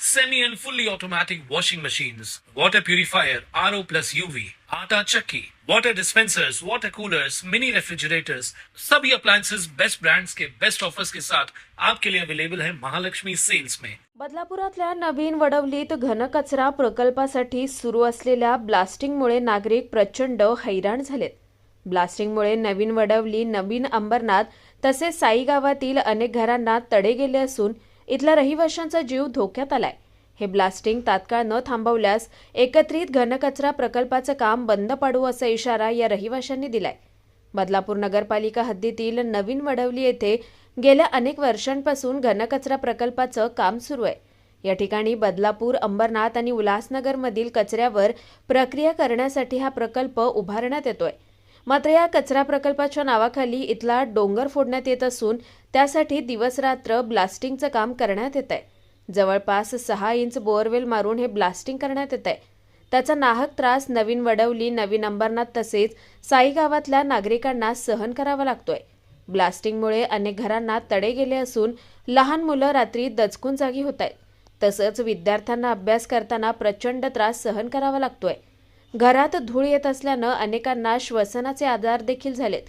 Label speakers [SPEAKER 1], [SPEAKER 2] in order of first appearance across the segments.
[SPEAKER 1] semi and fully automatic washing machines, water purifier, RO plus UV, आटा चक्की, water dispensers, water coolers, mini refrigerators, सभी appliances best brands के best offers के साथ आपके लिए अवेलेबल है महालक्ष्मी सेल्स में।
[SPEAKER 2] बदलापुरातल्या नवीन वडवलीत घनकचरा प्रकल्पासाठी सुरू असलेल्या ब्लास्टिंगमुळे नागरिक प्रचंड हैराण झालेत. ब्लास्टिंगमुळे नवीन वडवली नवीन अंबरनाथ तसेच साई गावातील अनेक घरांना तडे गेले असून इथल्या रहिवाशांचा जीव धोक्यात आलाय. हे ब्लास्टिंग तात्काळ न थांबवल्यास एकत्रित घनकचरा प्रकल्पाचं काम बंद पाडू असा इशारा या रहिवाशांनी दिलाय. बदलापूर नगरपालिका हद्दीतील नवीन वडवली येथे गेल्या अनेक वर्षांपासून घनकचरा प्रकल्पाचं काम सुरू आहे. या ठिकाणी बदलापूर अंबरनाथ आणि उल्हासनगरमधील कचऱ्यावर प्रक्रिया करण्यासाठी हा प्रकल्प उभारण्यात येतोय. मात्र या कचरा प्रकल्पाच्या नावाखाली इथला डोंगर फोडण्यात येत असून त्यासाठी दिवसरात्र ब्लास्टिंगचं काम करण्यात येत आहे. जवळपास सहा इंच बोअरवेल मारून हे ब्लास्टिंग करण्यात येत आहे. त्याचा नाहक त्रास नवीन वडवली नवीन अंबरनाथ तसेच साई गावातल्या नागरिकांना सहन करावा लागतोय. ब्लास्टिंगमुळे अनेक घरांना तडे गेले असून लहान मुलं रात्री दचकून जागी होत आहेत. तसंच विद्यार्थ्यांना अभ्यास करताना प्रचंड त्रास सहन करावा लागतोय. घरात धूळ येत असल्यानं अनेकांना श्वसनाचे आजार देखील झालेत.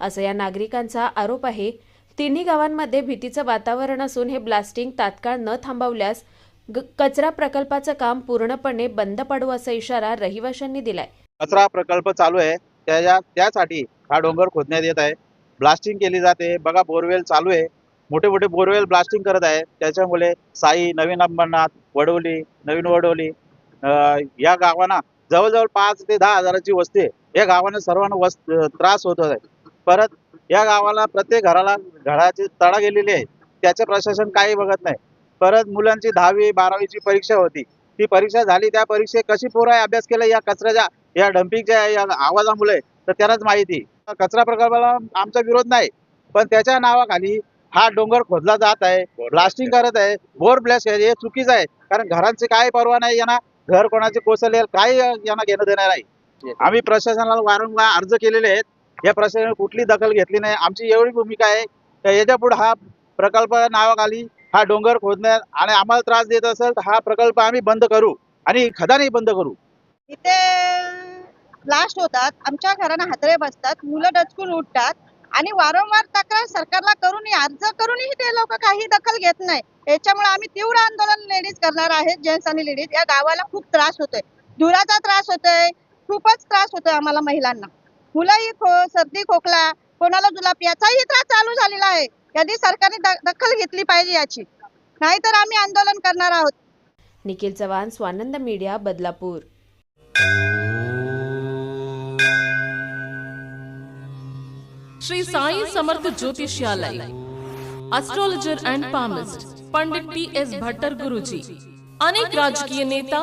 [SPEAKER 2] असं या नागरिकांचा आरोप आहे. तिन्ही गावांमध्ये भीतीचं वातावरण असून हे ब्लास्टिंग तात्काळ न थांबवल्यास कचरा प्रकल्पाचं काम पूर्णपणे बंद पडू असा इशारा रहिवाशांनी दिलाय.
[SPEAKER 3] कचरा प्रकल्प चालू आहे. त्याच्या त्यासाठी हा डोंगर खोदण्यात येत आहे. ब्लास्टिंग केली जाते. बघा बोरवेल चालू आहे. मोठे मोठे बोरवेल ब्लास्टिंग करत आहे. त्याच्यामुळे साई नवीन अंबरनाथ वडवली नवीन वडवली अं, या गावांना जवळजवळ पाच ते दहा हजाराची वस्ती आहे. या गावाने सर्वांना वस्त त्रास होत आहे. परत या गावाला प्रत्येक घराला घराची तडा गेलेली आहे. त्याचे प्रशासन काही बघत नाही. परत मुलांची दहावी बारावीची परीक्षा होती. ती परीक्षा झाली त्या परीक्षेत कशी पोरं अभ्यास केला या कचऱ्याच्या या डम्पिंगच्या या आवाजामुळे? तर त्यांनाच माहिती कचरा प्रकल्पाला आमचा विरोध नाही. पण त्याच्या नावाखाली हा डोंगर खोदला जात आहे ब्लास्टिंग करत आहे बोर ब्लास्ट हे चुकीचं आहे. कारण घरांची काय परवा नाही यांना घर कोणाचे कोसळले काही यांना घेणं देणार नाही. आम्ही प्रशासनाला वारंवार अर्ज केलेले आहेत. या प्रशासनाने कुठली दखल घेतली नाही. आमची एवढी भूमिका आहे तर याच्यापुढे हा प्रकल्प नावाखाली हा डोंगर खोदण्यात आणि आम्हाला त्रास देत असेल तर हा प्रकल्प आम्ही बंद करू आणि खदानही बंद करू.
[SPEAKER 4] इथे ब्लास्ट होतात. आमच्या घरांना हातरे बसतात. मुलं डचकून उठतात. आणि वारंवार तक्रार सरकारला करूनही अर्ज करूनही ते लोक काही दखल घेत नाही. याच्यामुळे आम्ही तीव्र आंदोलन लेडीज करणार आहेत जेंट्स आणि लेडीज. या गावाला खूप त्रास होतोय. धुराचा त्रास होतोय. खूपच त्रास होतोय आम्हाला महिलांना. मुलंही खो सर्दी खोकला कोणाला जुलाब याचाही त्रास चालू झालेला आहे. यादी सरकारने दखल घेतली पाहिजे याची. नाहीतर आम्ही आंदोलन करणार आहोत.
[SPEAKER 2] Nikhil Chavan Swanand media Badlapur.
[SPEAKER 5] Shri Sai Samarth ज्योतिष्यालय astrologer and palmist Pandit T S Bhattar Guruji अनेक राजकीय नेता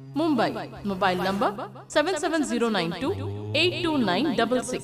[SPEAKER 5] Mobile number 77092